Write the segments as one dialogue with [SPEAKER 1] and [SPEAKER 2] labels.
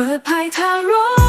[SPEAKER 1] เปิดภายทางรู้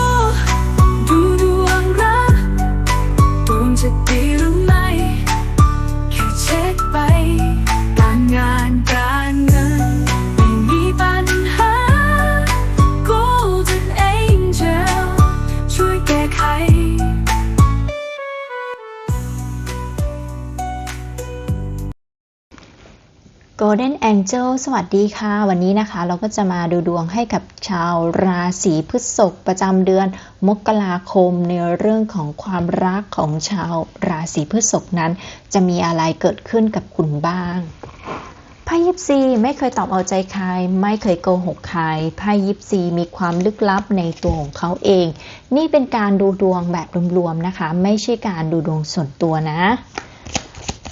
[SPEAKER 1] Golden Angel
[SPEAKER 2] สวัสดีค่ะ วันนี้นะคะเราก็จะมาดูดวงให้กับชาวราศีพฤษภประจำเดือนมกราคมในเรื่องของความรักของชาวราศีพฤษภนั้น จะมีอะไรเกิดขึ้นกับคุณบ้างไพ่ยิปซีไม่เคยตอบเอาใจใคร ไม่เคยโกหกใครไพ่ยิปซีมีความลึกลับในตัวของเขาเอง นี่เป็นการดูดวงแบบรวมๆนะคะ ไม่ใช่การดูดวงส่วนตัวนะ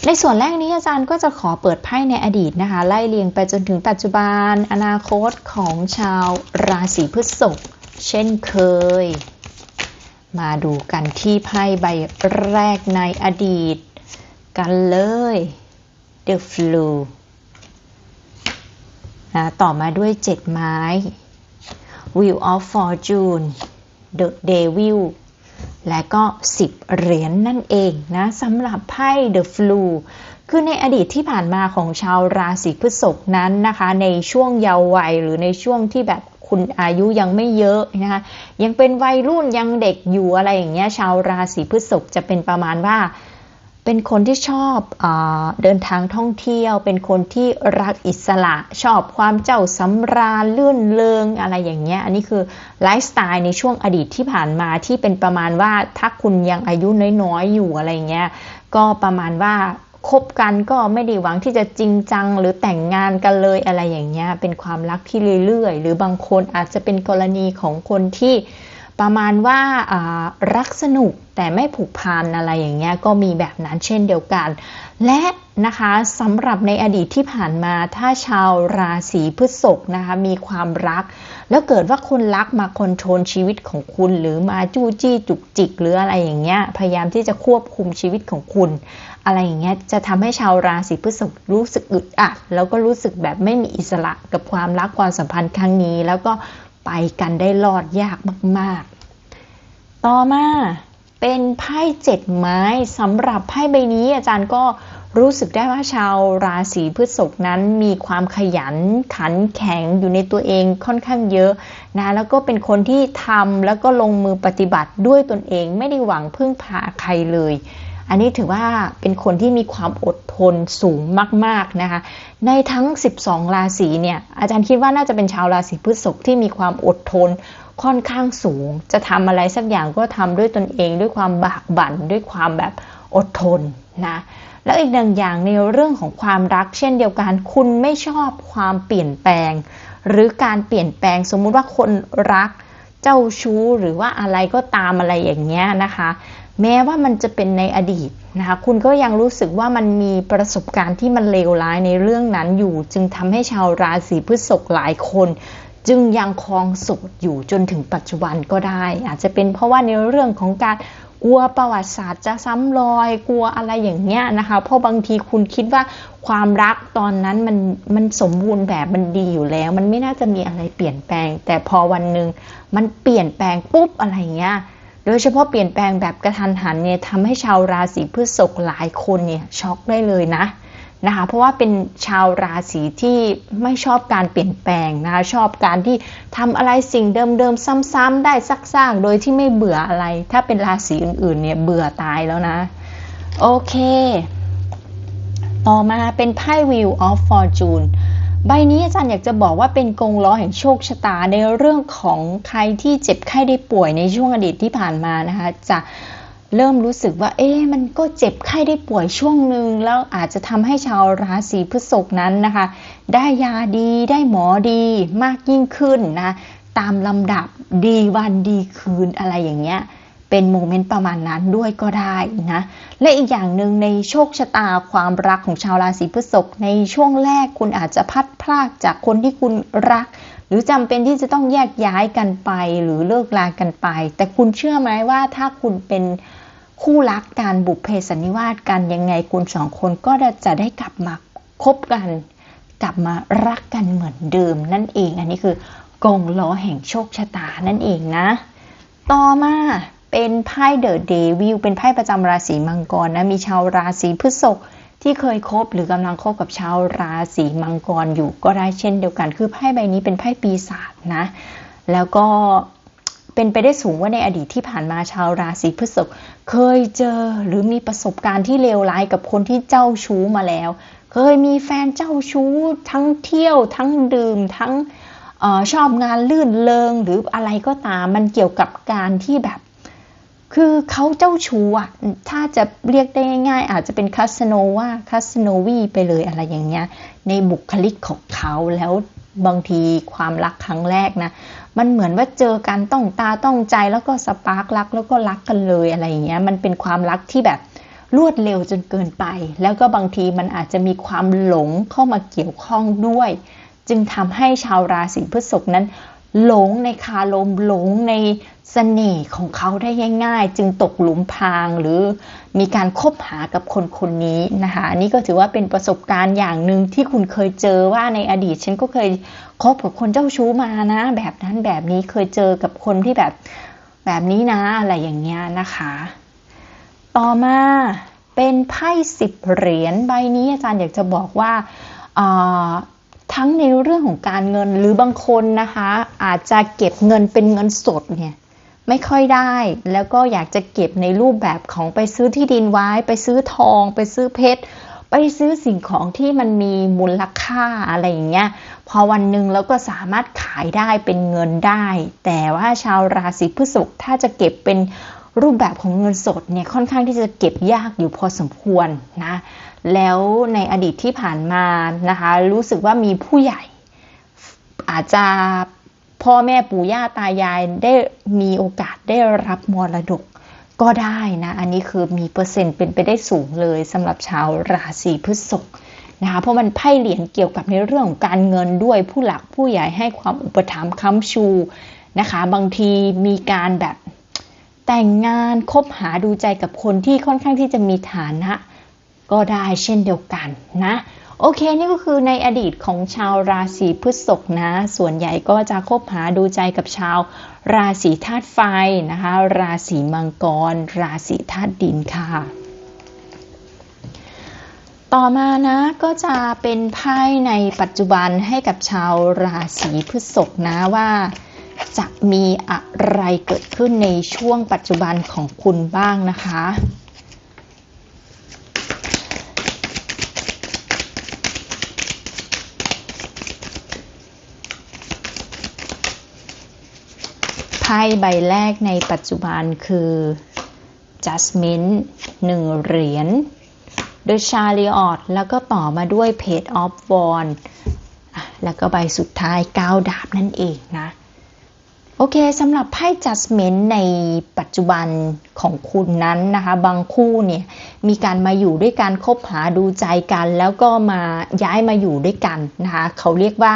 [SPEAKER 2] ในส่วนแรกนี้อาจารย์ก็จะขอเปิดไพ่ในอดีตนะคะ ไล่เรียงไปจนถึงปัจจุบันอนาคตของชาวราศีพฤษภเช่นเคย มาดูกันที่ไพ่ใบแรกในอดีต กันเลย The Flu นะต่อมาด้วย 7 ไม้ Wheel of Fortune The Devil และก็ 10 เหรียญนนั่นเองนะสำหรับไพ่ The Flu คือในอดีตที่ผ่านมาของชาวราศีพฤษภนั้นนะคะ ในช่วงเยาว์วัยหรือในช่วงที่แบบคุณอายุยังไม่เยอะนะคะยังเป็นวัยรุ่นยังเด็กอยู่อะไรอย่างเงี้ยชาวราศีพฤษภจะเป็นประมาณว่า เป็นคนที่ชอบอเดินทางท่องเที่ยว เป็นคนที่รักอิสระ ชอบความเจ้าสำราญลื่นเลงอะไรอย่างเงี้ย อันนี้คือไลฟ์สไตล์ในช่วงอดีตที่ผ่านมาที่เป็นประมาณว่าถ้าคุณยังอายุน้อยๆอยู่อะไรเงี้ย ก็ประมาณว่าคบกันก็ไม่ได้หวังที่จะจริงจังหรือแต่งงานกันเลยอะไรอย่างเงี้ย เป็นความรักที่เรื่อยๆ หรือบางคนอาจจะเป็นกรณีของคนที่ ประมาณว่ารักสนุกแต่ไม่ผูกพันอะไรอย่างเงี้ยก็มีแบบนั้นเช่นเดียวกัน และนะคะสำหรับในอดีตที่ผ่านมาถ้าชาวราศีพฤษภนะคะมีความรัก แล้วเกิดว่าคนรักมาคอนโทรลชีวิตของคุณ หรือมาจู้จี้จุกจิกหรืออะไรอย่างเงี้ยพยายามที่จะควบคุมชีวิตของคุณ อะไรอย่างเงี้ยจะทำให้ชาวราศีพฤษภรู้สึกอึดอัดแล้วก็รู้สึกแบบไม่มีอิสระกับความรักความสัมพันธ์ครั้งนี้ แล้วก็ ไปกันได้รอดยากมาก ๆ ต่อมาเป็นไพ่เจ็ดไม้สำหรับไพ่ใบนี้อาจารย์ก็รู้สึกได้ว่าชาวราศีพฤษภนั้นมีความขยันขันแข็งอยู่ในตัวเองค่อนข้างเยอะนะแล้วก็เป็นคนที่ทำแล้วก็ลงมือปฏิบัติด้วยตนเองไม่ได้หวังพึ่งพาใครเลย อันนี้ถือว่าเป็นคนที่มีความอดทนสูงมาก ๆ นะคะ ในทั้ง 12 ราศีเนี่ย อาจารย์คิดว่าน่าจะเป็นชาวราศีพฤษภที่มีความอดทนค่อนข้างสูง จะทำอะไรสักอย่างก็ทำด้วยตนเอง ด้วยความบากบั่นด้วยความแบบอดทนนะ แล้วอีกหนึ่งอย่างในเรื่องของความรักเช่นเดียวกัน คุณไม่ชอบความเปลี่ยนแปลง หรือการเปลี่ยนแปลงสมมุติว่าคนรัก เจ้าชู้หรือว่าอะไรก็ตามอะไรอย่างเงี้ยนะคะ แม้ว่ามันจะเป็นในอดีตนะคะ คุณก็ยังรู้สึกว่ามันมีประสบการณ์ที่มันเลวร้ายในเรื่องนั้นอยู่ จึงทำให้ชาวราศีพฤษภหลายคนจึงยังคลองโสดอยู่จนถึงปัจจุบันก็ได้ อาจจะเป็นเพราะว่าในเรื่องของการ กลัวประวัติศาสตร์จะซ้ำรอยกลัวอะไรอย่างเงี้ยนะคะ เพราะบางทีคุณคิดว่าความรักตอนนั้นมันมันสมบูรณ์แบบมันดีอยู่แล้ว มันไม่น่าจะมีอะไรเปลี่ยนแปลง แต่พอวันหนึ่งมันเปลี่ยนแปลงปุ๊บอะไรเงี้ยโดยเฉพาะเปลี่ยนแปลงแบบกระทันหันเนี่ยทำให้ชาวราศีพฤษภหลายคนเนี่ยช็อกได้เลยนะ นะคะ เพราะว่าเป็นชาวราศีที่ไม่ชอบการเปลี่ยนแปลงนะคะชอบการที่ทำอะไรสิ่งเดิมๆซ้ำๆได้ซักๆโดยที่ไม่เบื่ออะไร ถ้าเป็นราศีอื่นๆเนี่ยเบื่อตายแล้วนะโอเค ต่อมาเป็นไพ่ Wheel of Fortune ใบนี้อาจารย์อยากจะบอกว่าเป็นกงล้อแห่งโชคชะตาในเรื่องของใครที่เจ็บไข้ได้ป่วยในช่วงอดีตที่ผ่านมานะคะจะ เริ่มรู้สึกว่า เอ๊ะมันก็เจ็บไข้ได้ป่วยช่วงหนึ่งแล้วอาจจะทำให้ชาวราศีพฤษภนั้นนะคะ ได้ยาดีได้หมอดีมากยิ่งขึ้นนะ ตามลำดับดีวันดีคืนอะไรอย่างเงี้ยเป็นโมเมนต์ประมาณนั้นด้วยก็ได้นะ และอีกอย่างหนึ่งในโชคชะตาความรักของชาวราศีพฤษภในช่วงแรกคุณอาจจะพัดพรากจากคนที่คุณรัก หรือจำเป็นที่จะต้องแยกย้ายกันไปหรือเลิกลากันไป แต่คุณเชื่อไหมว่าถ้าคุณเป็น คู่รักการบุพเพสันนิวาสกันยังไงคุณสองคนก็จะได้กลับมาคบกัน กลับมารักกันเหมือนเดิมนั่นเอง อันนี้คือกงล้อแห่งโชคชะตานั่นเองนะ ต่อมาเป็นไพ่เดอะเดวิลเป็นไพ่ประจำราศีมังกรนะมีชาวราศีพฤษภที่เคยคบหรือกำลังคบกับชาวราศีมังกรอยู่ก็ได้เช่นเดียวกัน คือไพ่ใบนี้เป็นไพ่ปีศาจนะ แล้วก็ เป็นไปได้สูงว่าในอดีตที่ผ่านมาชาวราศีพฤษภเคยเจอหรือมีประสบการณ์ที่เลวร้ายกับคนที่เจ้าชู้มาแล้ว เคยมีแฟนเจ้าชู้ ทั้งเที่ยว ทั้งดื่มทั้งออชอบงานลื่นเลงหรืออะไรก็ตามมันเกี่ยวกับการที่แบบ คือเขาเจ้าชู้อะถ้าจะเรียกได้ง่ายๆอาจจะเป็นคาสโนวาคาสโนวีไปเลยอะไรอย่างเงี้ย ในบุคลิกของเขาแล้วบางทีความรักครั้งแรกนะ มันเหมือนว่าเจอกันต้องตาต้องใจแล้วก็สปาร์กรักแล้วก็รักกันเลยอะไรอย่างเงี้ย มันเป็นความรักที่แบบรวดเร็วจนเกินไป แล้วก็บางทีมันอาจจะมีความหลงเข้ามาเกี่ยวข้องด้วย จึงทำให้ชาวราศีพฤษภนั้น หลงในคารมหลงในเสน่ห์ของเขาได้ง่าย ๆ จึงตกหลุมพรางหรือมีการคบหากับคนคนนี้นะคะอันนี่ก็ถือว่าเป็นประสบการณ์อย่างหนึ่งที่คุณเคยเจอว่าในอดีต ฉันก็เคยคบกับคนเจ้าชู้มานะ แบบนั้นแบบนี้เคยเจอกับคนที่แบบแบบนี้นะอะไรอย่างเงี้ยนะคะ ต่อมาเป็นไพ่สิบเหรียญใบนี้อาจารย์อยากจะบอกว่า ทั้งในเรื่องของการเงินหรือบางคนนะคะ อาจจะเก็บเงินเป็นเงินสดเนี่ยไม่ค่อยได้แล้วก็อยากจะเก็บในรูปแบบของไปซื้อที่ดินไว้ ไปซื้อทอง ไปซื้อเพชร ไปซื้อสิ่งของที่มันมีมูลค่าอะไรอย่างเงี้ยพอวันหนึ่งเราก็สามารถขายได้เป็นเงินได้ แต่ว่าชาวราศีพฤษภถ้าจะเก็บเป็นรูปแบบของเงินสดเนี่ยค่อนข้างที่จะเก็บยากอยู่พอสมควรนะ แล้วในอดีตที่ผ่านมานะคะ รู้สึกว่ามีผู้ใหญ่ อาจจะพ่อแม่ปู่ย่าตายายได้มีโอกาสได้รับมรดกก็ได้นะ อันนี้คือมีเปอร์เซ็นต์เป็นไปได้สูงเลยสำหรับชาวราศีพฤษภนะคะเพราะมันไพ่เหรียญเกี่ยวกับในเรื่องของการเงินด้วยผู้หลักผู้ใหญ่ให้ความอุปถัมภ์ค้ำชูนะคะ บางทีมีการแบบแต่งงานคบหาดูใจกับคนที่ค่อนข้างที่จะมีฐานะ ก็ได้เช่นเดียวกันนะโอเค นี่ก็คือในอดีตของชาวราศีพฤษภนะ ส่วนใหญ่ก็จะคบหาดูใจกับชาวราศีธาตุไฟนะคะ ราศีมังกร ราศีธาตุดินค่ะ ต่อมานะก็จะเป็นไพ่ในปัจจุบันให้กับชาวราศีพฤษภนะว่าจะมีอะไรเกิดขึ้นในช่วงปัจจุบันของคุณบ้างนะคะ ไพ่ใบแรกในปัจจุบันคือ Judgment หนึ่งเหรียญโดยชาลีออตแล้วก็ต่อมาด้วย Page of Wands แล้วก็ใบสุดท้าย9ดาบนั่นเองนะ โอเคสำหรับไพ่ Judgment ในปัจจุบันของคุณนั้นนะคะ บางคู่เนี่ย มีการมาอยู่ด้วยกันคบหาดูใจกัน แล้วก็มาย้ายมาอยู่ด้วยกันนะคะ เขาเรียกว่า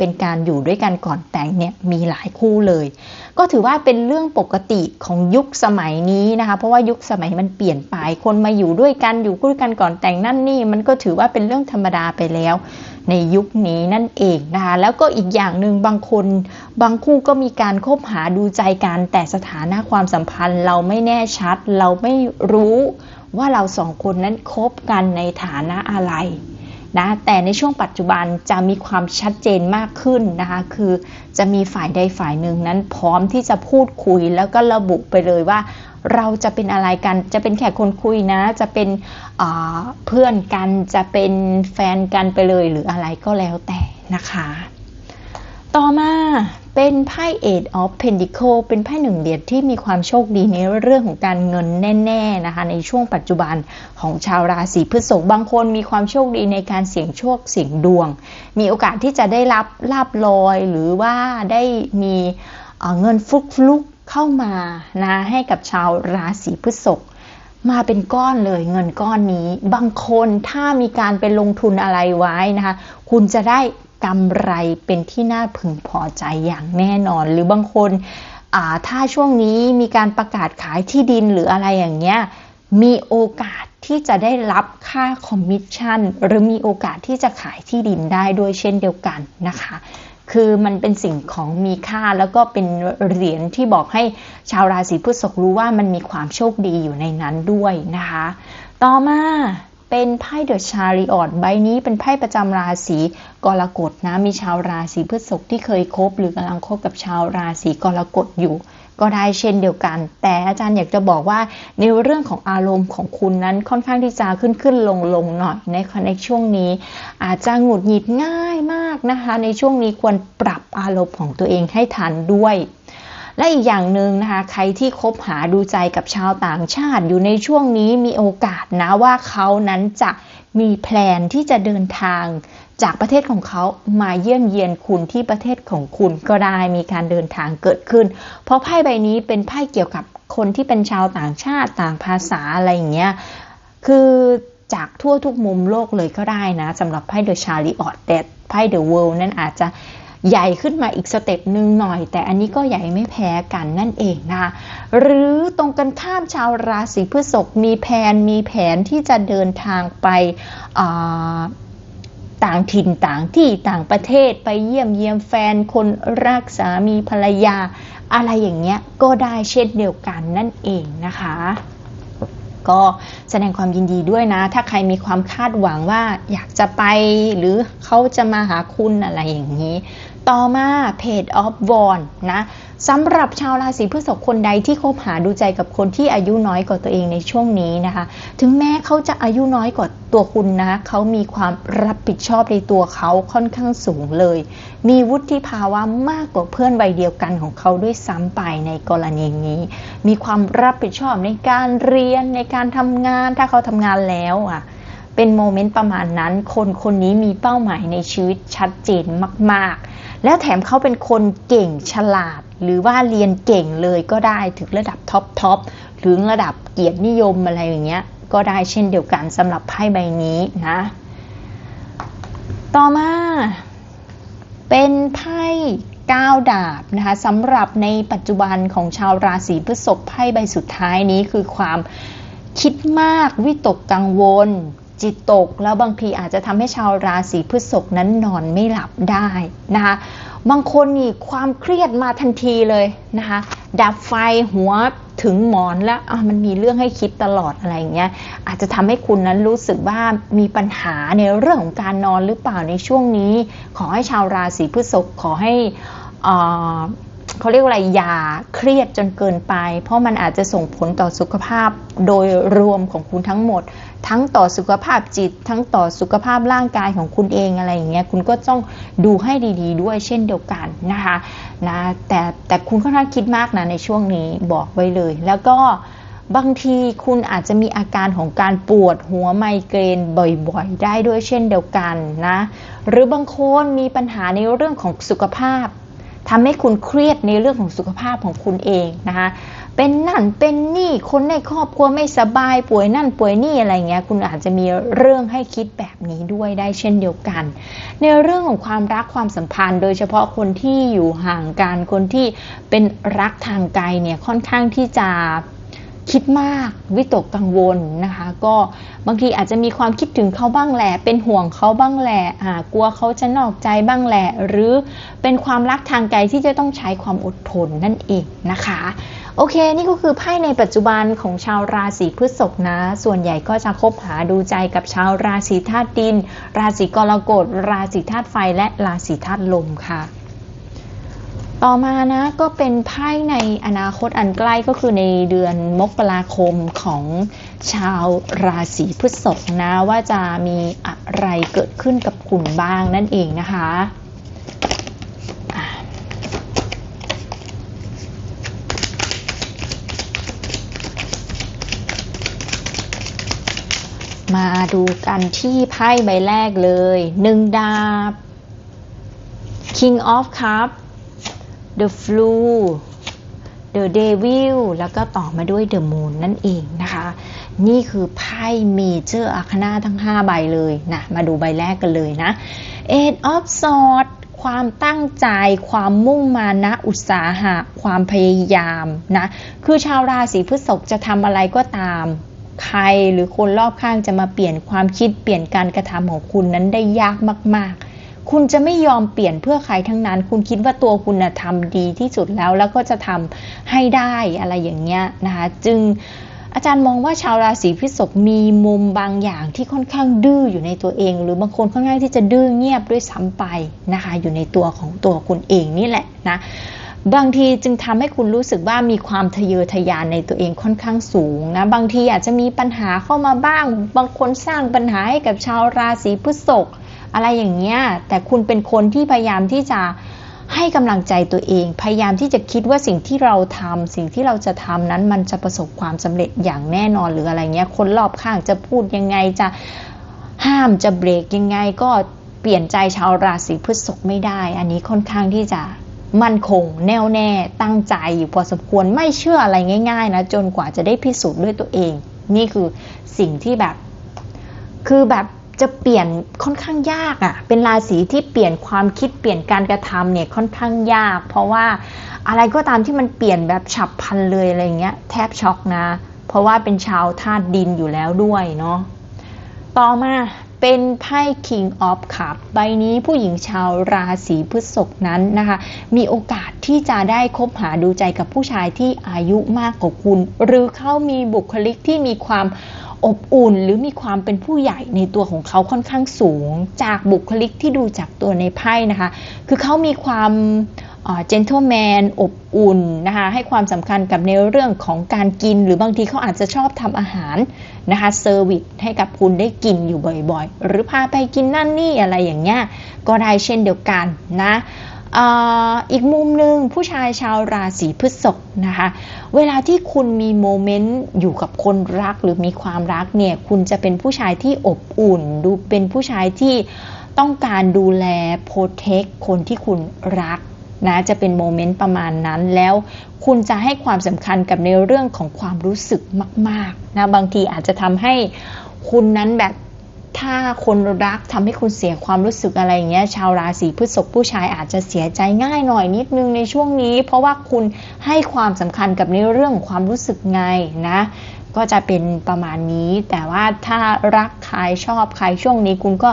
[SPEAKER 2] เป็นการอยู่ด้วยกันก่อนแต่งเนี่ยมีหลายคู่เลย ก็ถือว่าเป็นเรื่องปกติของยุคสมัยนี้นะคะ เพราะว่ายุคสมัยมันเปลี่ยนไปคนมาอยู่ด้วยกันอยู่ด้วยกันก่อนแต่งนั่นนี่ มันก็ถือว่าเป็นเรื่องธรรมดาไปแล้ว ในยุคนี้นั่นเองนะคะแล้วก็อีกอย่างหนึ่งบางคนบางคู่ก็มีการคบหาดูใจกันแต่สถานะความสัมพันธ์ เราไม่แน่ชัด เราไม่รู้ว่าเราสองคนนั้นคบกันในฐานะอะไร นะแต่ในช่วงปัจจุบันจะมีความชัดเจนมากขึ้นนะคะคือจะมีฝ่ายใดฝ่ายหนึ่งนั้นพร้อมที่จะพูดคุยแล้วก็ระบุไปเลยว่า เราจะเป็นอะไรกันจะเป็นแค่คนคุยนะ จะเป็นเพื่อนกันจะเป็นแฟนกันไปเลยหรืออะไรก็แล้วแต่นะคะ ต่อมา เป็นไพ่ Eight of Pentacle เป็นไพ่หนึ่งเหรียญที่มีความโชคดีในเรื่องของการเงินแน่ๆนะคะในช่วงปัจจุบันของชาวราศีพฤษภบางคนมีความโชคดีในการเสี่ยงโชคเสี่ยงดวง มีโอกาสที่จะได้รับลาบลอย หรือว่าได้มีเงินฟลุกฟุกเข้ามานะให้กับชาวราศีพฤษภมาเป็นก้อนเลยเงินก้อนนี้ บางคนถ้ามีการไปลงทุนอะไรไว้นะคะ คุณจะได้ กำไรเป็นที่น่าพึงพอใจอย่างแน่นอน หรือบางคนถ้าช่วงนี้มีการประกาศขายที่ดินหรืออะไรอย่างเงี้ยมีโอกาสที่จะได้รับค่าคอมมิชชั่นหรือมีโอกาสที่จะขายที่ดินได้ด้วยเช่นเดียวกันนะคะ คือมันเป็นสิ่งของมีค่าแล้วก็เป็นเหรียญที่บอกให้ชาวราศีพฤษภรู้ว่ามันมีความโชคดีอยู่ในนั้นด้วยนะคะ ต่อมา เป็นไพ่เดอะชาริออตใบนี้เป็นไพ่ประจำราศีกรกฎนะ มีชาวราศีพฤษภที่เคยคบ หรือกำลังคบกับชาวราศีกรกฎอยู่ ก็ได้เช่นเดียวกัน แต่อาจารย์อยากจะบอกว่าในเรื่องของอารมณ์ของคุณนั้นค่อนข้างที่จะขึ้นขึ้นลงลงหน่อยในในช่วงนี้ อาจจะหงุดหงิดง่ายมากนะคะ ในช่วงนี้ควรปรับอารมณ์ของตัวเองให้ทันด้วย และอีกอย่างหนึ่งนะคะ ใครที่คบหาดูใจกับชาวต่างชาติอยู่ในช่วงนี้มีโอกาสนะว่าเขานั้นจะมีแพลนที่จะเดินทางจากประเทศของเขามาเยี่ยมเยียนคุณที่ประเทศของคุณก็ได้มีการเดินทางเกิดขึ้น เพราะไพ่ใบนี้เป็นไพ่เกี่ยวกับคนที่เป็นชาวต่างชาติต่างภาษาอะไรอย่างเงี้ยคือจากทั่วทุกมุมโลกเลยก็ได้นะสำหรับไพ่เดอะชาริออตแต่ไพ่เดอะเวิลด์นั่นอาจจะ ใหญ่ขึ้นมาอีกสเต็ปหนึ่งหน่อย แต่อันนี้ก็ใหญ่ไม่แพ้กันนั่นเองนะคะหรือตรงกันข้ามชาวราศีพฤษภมีแผนมีแผนที่จะเดินทางไปต่างถิ่นต่างที่ต่างประเทศไปเยี่ยมเยียมแฟนคนรักสามีภรรยา อะไรอย่างเงี้ยก็ได้เช่นเดียวกันนั่นเองนะคะก็แสดงความยินดีด้วยนะ ถ้าใครมีความคาดหวังว่าอยากจะไปหรือเขาจะมาหาคุณอะไรอย่างนี้ ต่อมาเพจออฟวอนนะสำหรับชาวราศีพฤษภคนใดที่คบหาดูใจกับคนที่อายุน้อยกว่าตัวเองในช่วงนี้นะคะ ถึงแม้เขาจะอายุน้อยกว่าตัวคุณนะเขามีความรับผิดชอบในตัวเขาค่อนข้างสูงเลย มีวุฒิภาวะมากกว่าเพื่อนวัยเดียวกันของเขาด้วยซ้ำไปในกรณีนี้ มีความรับผิดชอบในการเรียนในการทำงานถ้าเขาทำงานแล้วอะ เป็นโมเมนต์ประมาณนั้น คนคนนี้มีเป้าหมายในชีวิตชัดเจนมาก ๆ แล้วแถมเขาเป็นคนเก่งฉลาด หรือว่าเรียนเก่งเลยก็ได้ถึงระดับท็อปทอปหรือระดับเกียรตินิยมอะไรอย่างเงี้ยก็ได้เช่นเดียวกันสำหรับไพ่ใบนี้นะ ต่อมาเป็นไพ่ก้าวดาบนะคะสำหรับในปัจจุบันของชาวราศีพฤษภไพ่ใบสุดท้ายนี้คือความคิดมากวิตกกังวล จิตตก แล้วบางทีอาจจะทำให้ชาวราศีพฤษภนั้นนอนไม่หลับได้นะคะบางคนนี่ความเครียดมาทันทีเลยนะคะดับไฟหัวถึงหมอนแล้วอะมันมีเรื่องให้คิดตลอดอะไรอย่างเงี้ยอาจจะทำให้คุณนั้นรู้สึกว่ามีปัญหาในเรื่องของการนอนหรือเปล่าในช่วงนี้ ขอให้ชาวราศีพฤษภขอให้อ่า เขาเรียกว่าอะไรอย่าเครียดจนเกินไป เพราะมันอาจจะส่งผลต่อสุขภาพโดยรวมของคุณทั้งหมด ทั้งต่อสุขภาพจิต ทั้งต่อสุขภาพร่างกายของคุณเองอะไรอย่างเงี้ยคุณก็ต้องดูให้ดี ๆ ด้วยเช่นเดียวกันนะคะนะแต่แต่คุณค่อนข้างคิดมากนะในช่วงนี้บอกไว้เลย แล้วก็บางทีคุณอาจจะมีอาการของการปวดหัวไมเกรนบ่อยๆ ได้ด้วยเช่นเดียวกันนะ หรือบางคนมีปัญหาในเรื่องของสุขภาพ ทำให้คุณเครียดในเรื่องของสุขภาพของคุณเองนะคะ เป็นนั่นเป็นนี่คนในครอบครัวไม่สบายป่วยนั่นป่วยนี่อะไรเงี้ย คุณอาจจะมีเรื่องให้คิดแบบนี้ด้วยได้เช่นเดียวกัน ในเรื่องของความรักความสัมพันธ์ โดยเฉพาะคนที่อยู่ห่างกันคนที่เป็นรักทางไกลเนี่ยค่อนข้างที่จะ คิดมากวิตกกังวลนะคะ ก็บางทีอาจจะมีความคิดถึงเขาบ้างแหละ เป็นห่วงเขาบ้างแหละอ่ากลัวเขาจะนอกใจบ้างแหละ หรือเป็นความรักทางไกลที่จะต้องใช้ความอดทนนั่นเองนะคะ โอเค นี่ก็คือไพ่ในปัจจุบันของชาวราศีพฤษภนะ ส่วนใหญ่ก็จะคบหาดูใจกับชาวราศีธาตุดิน ราศีกรกฎราศีธาตุไฟและราศีธาตุลมค่ะ ต่อมานะก็เป็นไพ่ในอนาคตอันใกล้ก็คือในเดือนมกราคมของชาวราศีพฤษภนะว่าจะมีอะไรเกิดขึ้นกับคุณบ้างนั่นเองนะคะมาดูกันที่ไพ่ใบแรกเลยหนึ่งดาบ King of Cup The Flu The Devil แล้วก็ต่อมาด้วย The Moon นั่นเองนะคะ นี่คือไพ่เมเจอร์อาคนาทั้ง 5 ใบเลยนะมาดูใบแรกกันเลยนะ Eight of Swords ความตั้งใจ ความมุ่งมานะ อุตสาหะ ความพยายามนะ คือชาวราศีพฤษภจะทำอะไรก็ตาม ใครหรือคนรอบข้างจะมาเปลี่ยนความคิดเปลี่ยนการกระทำของคุณนั้นได้ยากมาก ๆ คุณจะไม่ยอมเปลี่ยนเพื่อใครทั้งนั้น คุณคิดว่าตัวคุณนะทำดีที่สุดแล้ว แล้วก็จะทำให้ได้อะไรอย่างเงี้ยนะคะจึงอาจารย์มองว่าชาวราศีพฤษภมีมุมบางอย่างที่ค่อนข้างดื้ออยู่ในตัวเอง หรือบางคนค่อนข้างที่จะดื้อเงียบด้วยซ้ำไปนะคะอยู่ในตัวของตัวคุณเองนี่แหละนะบางทีจึงทำให้คุณรู้สึกว่ามีความทะเยอทะยานในตัวเองค่อนข้างสูงนะบางทีอาจจะมีปัญหาเข้ามาบ้าง บางคนสร้างปัญหาให้กับชาวราศีพฤษภ อะไรอย่างเงี้ยแต่คุณเป็นคนที่พยายามที่จะให้กำลังใจตัวเอง พยายามที่จะคิดว่าสิ่งที่เราทำสิ่งที่เราจะทำนั้นมันจะประสบความสำเร็จอย่างแน่นอนหรืออะไรเงี้ยคนรอบข้างจะพูดยังไงจะห้ามจะเบรกยังไงก็เปลี่ยนใจชาวราศีพฤษภไม่ได้ อันนี้ค่อนข้างที่จะมั่นคง แน่วแน่ ตั้งใจอยู่พอสมควรไม่เชื่ออะไรง่าย ๆ นะ จนกว่าจะได้พิสูจน์ด้วยตัวเอง นี่คือสิ่งที่แบบ คือแบบ จะเปลี่ยนค่อนข้างยากอะ่ะ เป็นราศีที่เปลี่ยนความคิดเปลี่ยนการกระทำเนี่ยค่อนข้างยาก เพราะว่าอะไรก็ตามที่มันเปลี่ยนแบบฉับพลันเลยอะไรเงี้ยแทบช็อกนะ เพราะว่าเป็นชาวธาตุดินอยู่แล้วด้วยเนาะ ต่อมาเป็นไพ่ King of Cup ใบนี้ผู้หญิงชาวราศีพฤษภนั้นนะคะ มีโอกาสที่จะได้คบหาดูใจกับผู้ชายที่อายุมากกว่าคุณ หรือเขามีบุคลิกที่มีความ อบอุ่นหรือมีความเป็นผู้ใหญ่ในตัวของเขาค่อนข้างสูง จากบุคลิกที่ดูจากตัวในไพ่นะคะ คือเขามีความเจน t l e แมนอบอุ่นนะคะให้ความสำคัญกับในเรื่องของการกิน หรือบางทีเขาอาจจะชอบทำอาหารนะคะเซอร์วิสให้กับคุณได้กินอยู่บ่อยๆ หรือพาไปกินนั่นนี่อะไรอย่างเงี้ยก็ได้เช่นเดียวกันนะ อีกมุมหนึ่งผู้ชายชาวราศีพฤษภนะคะ เวลาที่คุณมีโมเมนต์อยู่กับคนรักหรือมีความรักเนี่ย คุณจะเป็นผู้ชายที่อบอุ่น ดูเป็นผู้ชายที่ต้องการดูแลโปรเทคคนที่คุณรักนะจะเป็นโมเมนต์ประมาณนั้นแล้วคุณจะให้ความสำคัญกับในเรื่องของความรู้สึกมาก ๆนะบางทีอาจจะทำให้คุณนั้นแบบ ถ้าคนรักทำให้คุณเสียความรู้สึกอะไรอย่างเงี้ยชาวราศีพฤษภผู้ชายอาจจะเสียใจง่ายหน่อยนิดนึงในช่วงนี้ เพราะว่าคุณให้ความสำคัญกับในเรื่องความรู้สึกไงนะ ก็จะเป็นประมาณนี้ แต่ว่าถ้ารักใครชอบใครช่วงนี้คุณก็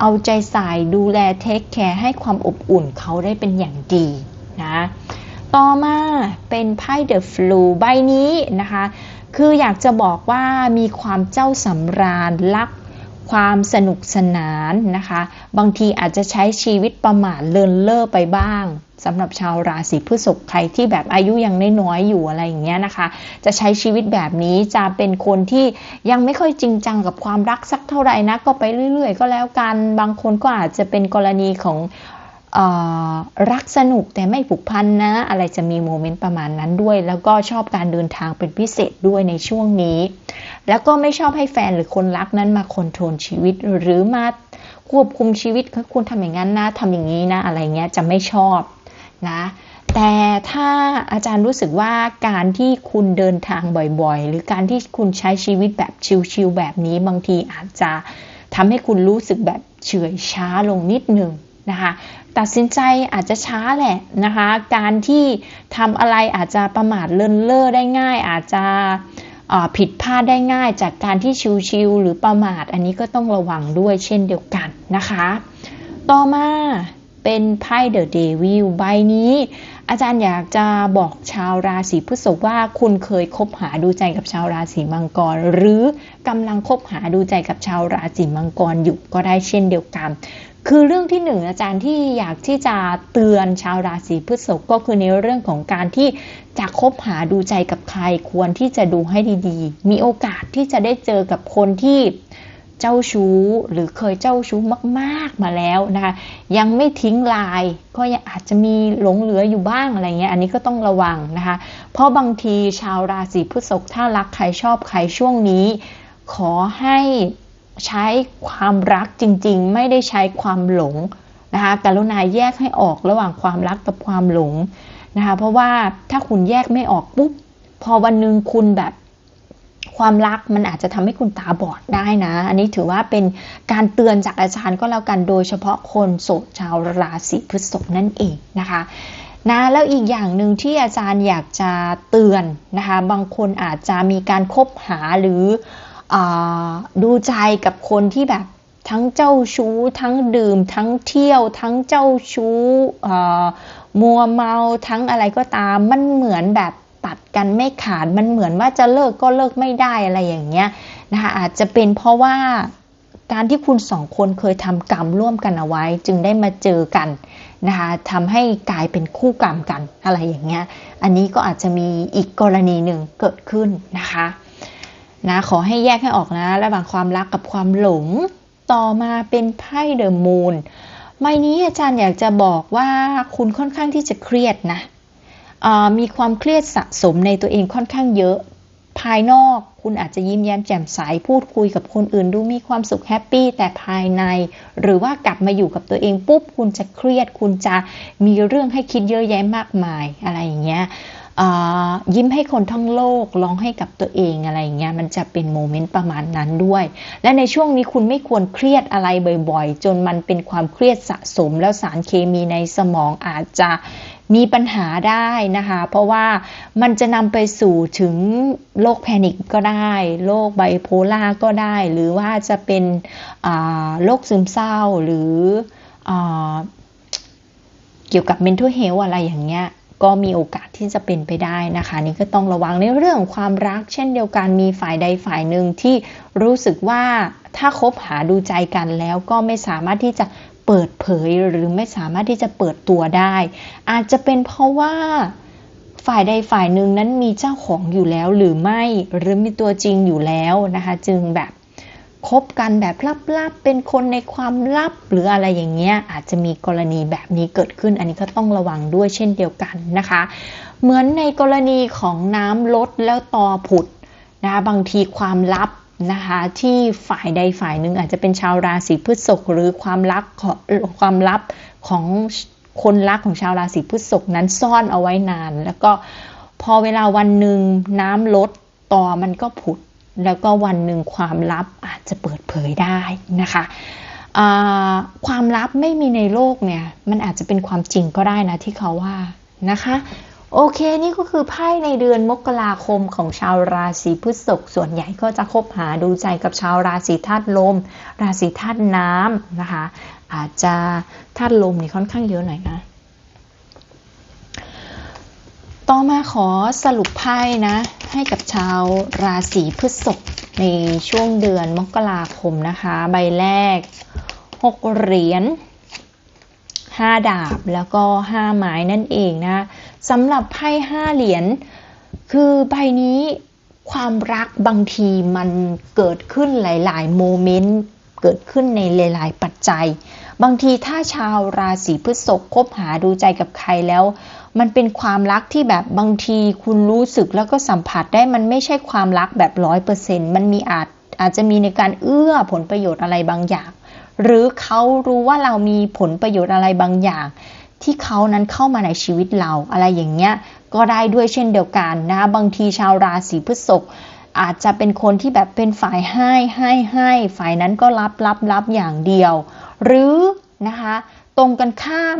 [SPEAKER 2] เอาใจใส่ดูแลเทคแคร์ให้ความอบอุ่นเขาได้เป็นอย่างดีนะต่อมาเป็นไพ่เดอะฟลูใบนี้นะคะ คืออยากจะบอกว่ามีความเจ้าสำราญรัก ความสนุกสนานนะคะ บางทีอาจจะใช้ชีวิตประมาทเลินเล่อไปบ้างสำหรับชาวราศีพฤษภใครที่แบบอายุยังน้อยๆอยู่อะไรอย่างเงี้ยนะคะ จะใช้ชีวิตแบบนี้จะเป็นคนที่ยังไม่ค่อยจริงจังกับความรักสักเท่าไหร่นะก็ไปเรื่อย ๆ ก็แล้วกัน บางคนก็อาจจะเป็นกรณีของ รักสนุกแต่ไม่ผูกพันนะ อะไรจะมีโมเมนต์ประมาณนั้นด้วย แล้วก็ชอบการเดินทางเป็นพิเศษด้วยในช่วงนี้ แล้วก็ไม่ชอบให้แฟนหรือคนรักนั้นมาคอนโทรลชีวิตหรือมาควบคุมชีวิตคุณทำอย่างนั้นนะทำอย่างนี้นะอะไรเงี้ยจะไม่ชอบนะแต่ถ้าอาจารย์รู้สึกว่าการที่คุณเดินทางบ่อยๆ หรือการที่คุณใช้ชีวิตแบบชิลๆแบบนี้บางทีอาจจะทำให้คุณรู้สึกแบบเฉื่อยช้าลงนิดนึงนะคะ ตัดสินใจอาจจะช้าแหละนะคะ การที่ทำอะไรอาจจะประมาทเลินเล่อได้ง่าย อาจจะผิดพลาดได้ง่ายจากการที่ชิวๆหรือประมาท อันนี้ก็ต้องระวังด้วยเช่นเดียวกันนะคะ ต่อมาเป็นไพ่เดอะเดวิลใบนี้ อาจารย์อยากจะบอกชาวราศีพฤษภว่าคุณเคยคบหาดูใจกับชาวราศีมังกร หรือกำลังคบหาดูใจกับชาวราศีมังกรอยู่ก็ได้เช่นเดียวกัน คือเรื่องที่หนึ่งอาจารย์ที่อยากที่จะเตือนชาวราศีพฤษภก็คือในเรื่องของการที่จะคบหาดูใจกับใครควรที่จะดูให้ดีๆ มีโอกาสที่จะได้เจอกับคนที่เจ้าชู้หรือเคยเจ้าชู้มากๆมาแล้วนะคะยังไม่ทิ้งลายก็ยังอาจจะมีหลงเหลืออยู่บ้างอะไรเงี้ยอันนี้ก็ต้องระวังนะคะเพราะบางทีชาวราศีพฤษภถ้ารักใครชอบใครช่วงนี้ ขอให้ ใช้ความรักจริงๆ ไม่ได้ใช้ความหลงนะคะกรุณาแยกให้ออกระหว่างความรักกับความหลงนะคะเพราะว่าถ้าคุณแยกไม่ออกปุ๊บพอวันหนึ่งคุณแบบความรักมันอาจจะทำให้คุณตาบอดได้นะ อันนี้ถือว่าเป็นการเตือนจากอาจารย์ก็แล้วกันโดยเฉพาะคนโสดชาวราศีพฤษภนั่นเองนะคะนะแล้วอีกอย่างหนึ่งที่อาจารย์อยากจะเตือนนะคะ บางคนอาจจะมีการคบหาหรือ ดูใจกับคนที่แบบทั้งเจ้าชู้ ทั้งดื่ม ทั้งเที่ยว ทั้งเจ้าชู้มัวเมาทั้งอะไรก็ตาม มันเหมือนแบบตัดกันไม่ขาดมันเหมือนว่าจะเลิกก็เลิกไม่ได้อะไรอย่างเงี้ยนะคะอาจจะเป็นเพราะว่าการที่คุณสองคนเคยทำกรรมร่วมกันเอาไว้ จึงได้มาเจอกันนะคะทำให้กลายเป็นคู่กรรมกันอะไรอย่างเงี้ย อันนี้ก็อาจจะมีอีกกรณีหนึ่งเกิดขึ้นนะคะ นะขอให้แยกให้ออกนะ ระหว่างความรักกับความหลง ต่อมาเป็นไพ่เดอะมูนใบนี้อาจารย์อยากจะบอกว่าคุณค่อนข้างที่จะเครียดนะมีความเครียดสะสมในตัวเองค่อนข้างเยอะ ภายนอกคุณอาจจะยิ้มแย้มแจ่มใสพูดคุยกับคนอื่น ดูมีความสุขแฮปปี้แต่ภายใน หรือว่ากลับมาอยู่กับตัวเองปุ๊บคุณจะเครียด คุณจะมีเรื่องให้คิดเยอะแยะมากมายอะไรอย่างเงี้ย ยิ้มให้คนทั้งโลกร้องให้กับตัวเองอะไรเงี้ยมันจะเป็นโมเมนต์ประมาณนั้นด้วย และในช่วงนี้คุณไม่ควรเครียดอะไรบ่อยๆ จนมันเป็นความเครียดสะสม แล้วสารเคมีในสมองอาจจะมีปัญหาได้นะคะ เพราะว่ามันจะนำไปสู่ถึงโรคแพนิคก็ได้โรคไบโพล่าก็ได้ หรือว่าจะเป็นโรคซึมเศร้าหรืออเกี่ยวกับ mental health อะไรอย่างเงี้ย ก็มีโอกาสที่จะเป็นไปได้นะคะ นี่ก็ต้องระวังในเรื่องของความรัก เช่นเดียวกันมีฝ่ายใดฝ่ายหนึ่งที่รู้สึกว่าถ้าคบหาดูใจกันแล้วก็ไม่สามารถที่จะเปิดเผยหรือไม่สามารถที่จะเปิดตัวได้ อาจจะเป็นเพราะว่าฝ่ายใดฝ่ายหนึ่งนั้นมีเจ้าของอยู่แล้วหรือไม่หรือมีตัวจริงอยู่แล้วนะคะ จึงแบบ คบกันแบบลับๆ เป็นคนในความลับหรืออะไรอย่างเงี้ยอาจจะมีกรณีแบบนี้เกิดขึ้น อันนี้ก็ต้องระวังด้วยเช่นเดียวกันนะคะ เหมือนในกรณีของน้ำลดแล้วตอผุดนะคะบางทีความลับนะคะที่ฝ่ายใดฝ่ายหนึ่งอาจจะเป็นชาวราศีพฤษภหรือความลับของความลับของคนรักของชาวราศีพฤษภนั้นซ่อนเอาไว้นาน แล้วก็พอเวลาวันหนึ่งน้ำลดตอมันก็ผุด แล้วก็วันหนึ่งความลับอาจจะเปิดเผยได้นะคะความลับไม่มีในโลกเนี่ย มันอาจจะเป็นความจริงก็ได้นะที่เขาว่านะคะ โอเคนี่ก็คือไพ่ในเดือนมกราคมของชาวราศีพฤษภส่วนใหญ่ก็จะคบหาดูใจกับชาวราศีธาตุลม ราศีธาตุน้ำนะคะ อาจจะธาตุลมนี่ค่อนข้างเยอะหน่อยนะ ต่อมาขอสรุปไพ่นะ ให้กับชาวราศีพฤษภในช่วงเดือนมกราคมนะคะ ใบแรก 6 เหรียญ5 ดาบแล้วก็ 5 ไม้นั่นเองนะสำหรับไพ่5เหรียญคือใบนี้ความรักบางทีมันเกิดขึ้นหลาย ๆ โมเมนต์เกิดขึ้นในหลาย ๆ ปัจจัย บางทีถ้าชาวราศีพฤษภคบหาดูใจกับใครแล้ว มันเป็นความรักที่แบบบางทีคุณรู้สึกแล้วก็สัมผัสได้มันไม่ใช่ความรักแบบร้อยเปอร์เซ็นต์มันมีอาจอาจจะมีในการเอื้อผลประโยชน์อะไรบางอย่าง หรือเขารู้ว่าเรามีผลประโยชน์อะไรบางอย่าง ที่เขานั้นเข้ามาในชีวิตเราอะไรอย่างเงี้ยก็ได้ด้วยเช่นเดียวกันนะบางทีชาวราศีพฤษภอาจจะเป็นคนที่แบบเป็นฝ่ายให้ให้ให้ฝ่ายนั้นก็รับรับรับอย่างเดียว หรือนะคะตรงกันข้าม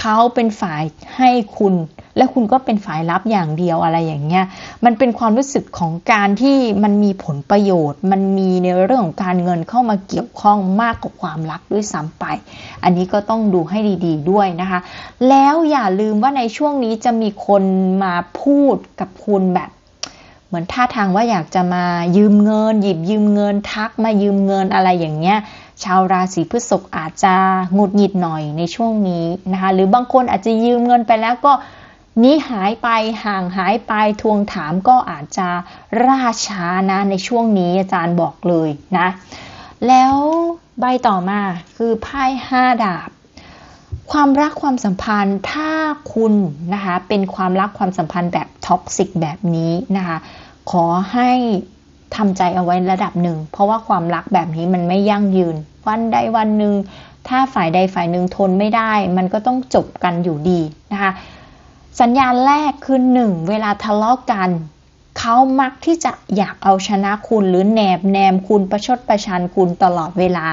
[SPEAKER 2] เขาเป็นฝ่ายให้คุณ และคุณก็เป็นฝ่ายรับอย่างเดียวอะไรอย่างเงี้ย มันเป็นความรู้สึกของการที่มันมีผลประโยชน์ มันมีในเรื่องของการเงินเข้ามาเกี่ยวข้องมากกว่าความรักด้วยซ้ำไป อันนี้ก็ต้องดูให้ดีๆด้วยนะคะ แล้วอย่าลืมว่าในช่วงนี้จะมีคนมาพูดกับคุณแบบ เหมือนท่าทางว่าอยากจะมายืมเงิน หยิบยืมเงิน ทักมายืมเงินอะไรอย่างเงี้ย ชาวราศีพฤษภอาจจะหงุดหงิดหน่อยในช่วงนี้นะคะ หรือบางคนอาจจะยืมเงินไปแล้วก็หนี้หายไปห่างหายไปทวงถามก็อาจจะล่าช้านะในช่วงนี้อาจารย์บอกเลยนะ แล้วใบต่อมาคือไพ่ห้าดาบ ความรักความสัมพันธ์ถ้าคุณนะคะเป็นความรักความสัมพันธ์แบบท็อกซิกแบบนี้นะคะ ขอให้ทำใจเอาไว้ระดับหนึ่ง เพราะว่าความรักแบบนี้มันไม่ยั่งยืน วันใดวันหนึ่งถ้าฝ่ายใดฝ่ายหนึ่งทนไม่ได้ มันก็ต้องจบกันอยู่ดีนะคะ สัญญาณแรกคือหนึ่งเวลาทะเลาะกันเขามักที่จะอยากเอาชนะคุณหรือแนบแนมคุณประชดประชันคุณตลอดเวลา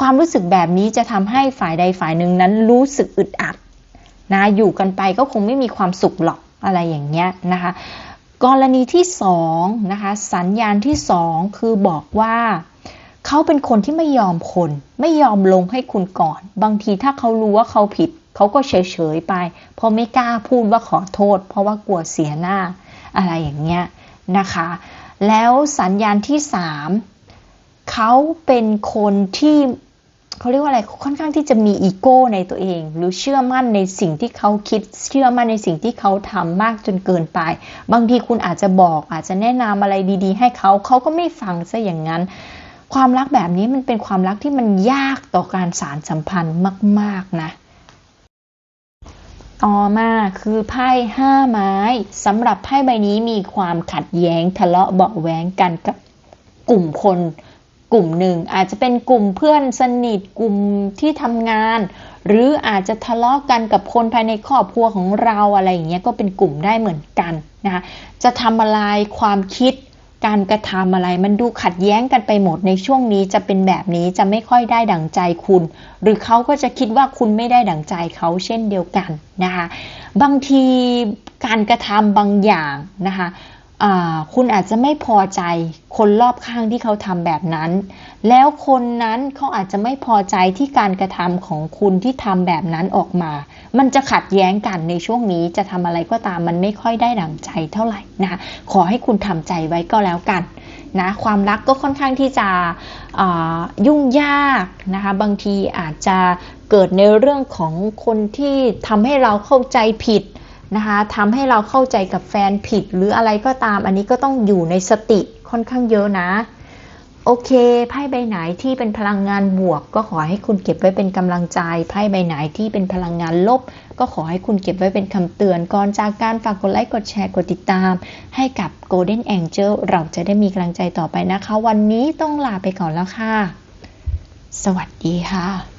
[SPEAKER 2] ความรู้สึกแบบนี้จะทำให้ฝ่ายใดฝ่ายหนึ่งนั้นรู้สึกอึดอัดนะอยู่กันไปก็คงไม่มีความสุขหรอกอะไรอย่างเงี้ยนะคะ กรณีที่สองนะคะสัญญาณที่สองคือบอกว่าเขาเป็นคนที่ไม่ยอมคน ไม่ยอมลงให้คุณก่อน บางทีถ้าเขารู้ว่าเขาผิด เขาก็เฉยๆไป เพราะไม่กล้าพูดว่าขอโทษ เพราะว่ากลัวเสียหน้าอะไรอย่างเงี้ยนะคะ แล้วสัญญาณที่สามเขาเป็นคนที่ เขาเรียกว่าอะไรค่อนข้างที่จะมีอีโก้ในตัวเอง หรือเชื่อมั่นในสิ่งที่เขาคิด เชื่อมั่นในสิ่งที่เขาทำมากจนเกินไป บางทีคุณอาจจะบอกอาจจะแนะนำอะไรดี ๆ ให้เขาเขาก็ไม่ฟังซะอย่างนั้น ความรักแบบนี้มันเป็นความรักที่มันยากต่อการสารสัมพันธ์มาก ๆนะต่อมาคือไพ่ห้าไม้สำหรับไพ่ใบนี้มีความขัดแย้งทะเลาะเบาะแว้งกันกับกลุ่มคน กลุ่มหนึ่งอาจจะเป็นกลุ่มเพื่อนสนิทกลุ่มที่ทำงาน หรืออาจจะทะเลาะกันกับคนภายในครอบครัวของเราอะไรอย่างเงี้ยก็เป็นกลุ่มได้เหมือนกันนะคะจะทำอะไรความคิดการกระทำอะไรมันดูขัดแย้งกันไปหมดในช่วงนี้จะเป็นแบบนี้จะไม่ค่อยได้ดั่งใจคุณ หรือเขาก็จะคิดว่าคุณไม่ได้ดั่งใจเขาเช่นเดียวกันนะคะบางทีการกระทำบางอย่างนะคะ คุณอาจจะไม่พอใจคนรอบข้างที่เขาทำแบบนั้น แล้วคนนั้นเขาอาจจะไม่พอใจที่การกระทำของคุณที่ทำแบบนั้นออกมา มันจะขัดแย้งกันในช่วงนี้จะทำอะไรก็ตามมันไม่ค่อยได้ดั่งใจเท่าไหร่นะคะขอให้คุณทำใจไว้ก็แล้วกันนะความรักก็ค่อนข้างที่จะยุ่งยากนะคะบางทีอาจจะเกิดในเรื่องของคนที่ทำให้เราเข้าใจผิด นะคะทำให้เราเข้าใจกับแฟนผิดหรืออะไรก็ตาม อันนี้ก็ต้องอยู่ในสติค่อนข้างเยอะนะ โอเค ไพ่ใบไหนที่เป็นพลังงานบวก ก็ขอให้คุณเก็บไว้เป็นกำลังใจ ไพ่ใบไหนที่เป็นพลังงานลบ ก็ขอให้คุณเก็บไว้เป็นคำเตือน ก่อนจากการฝากกดไลค์ กดแชร์ กดติดตาม ให้กับ Golden Angel เราจะได้มีกำลังใจต่อไปนะคะ วันนี้ต้องลาไปก่อนแล้วค่ะ สวัสดีค่ะ